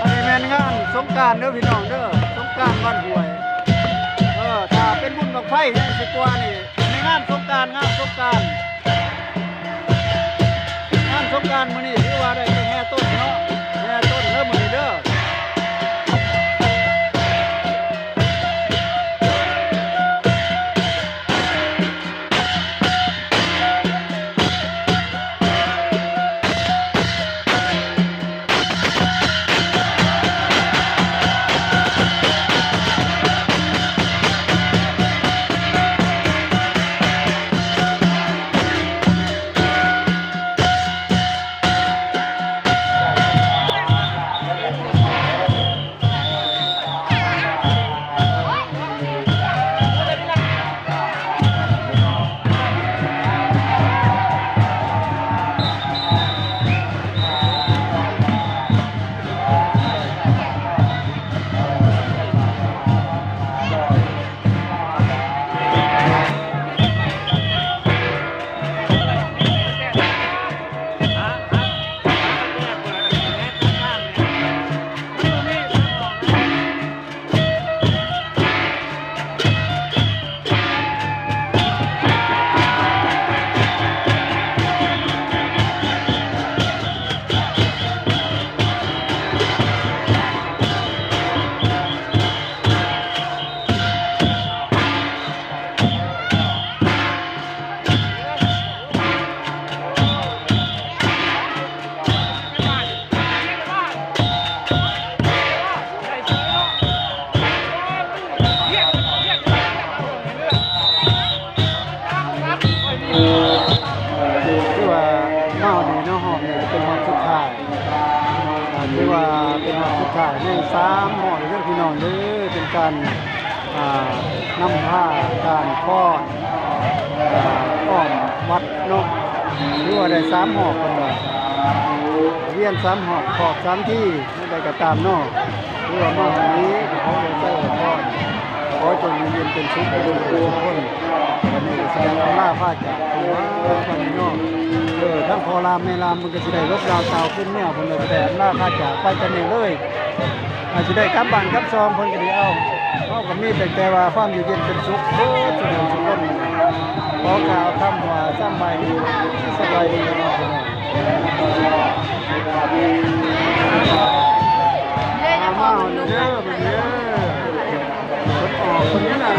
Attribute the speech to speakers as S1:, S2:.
S1: อันแมนงานสงการเด้อพี่น้องเด้อสงการวันหวย เออถ้าเป็นบุญกับไฟนี่สิกว่านี่ในงานสงการงานสงการงานสงการมื้อนี้ถือว่าได้แห่ต้นเนาะ เป็นหอมสุดท้ายในสามหอมเรื่องพี่น้องเด้อเป็นการนำผ้าการป้อนป้อนวัดนาะหรือว่าได้สามหอกันว่าเวียนสามหอบขอบสามที่ไม่ได้ก็ตามนาะหรือว่ามาวันนี้เขาเลยใส่ป้อนขอจงมีเย็นเป็นสุขไปดูคน วันนี้ก็แสดงความลาภาจากหัววันนี้เนาะเออทั้งพอรามแม่รามมันก็สิได้ลบดาวเตาขึ้นเนี่ยเพิ่นก็สิได้อำลาภาจากไปกันนี่เลยอาจสิได้กลับบ้านกลับซองเพิ่นก็ได้เอาเฮาก็มีแต่แต่ว่าความอยู่เย็นเป็นสุขเด้อทุกคนทุกคนขอกล่าวคำว่าสำบายดีสบายดีเนาะพี่น้องเอามาเอาเด้อบัดนี้เพิ่นออกคนนี้น่ะ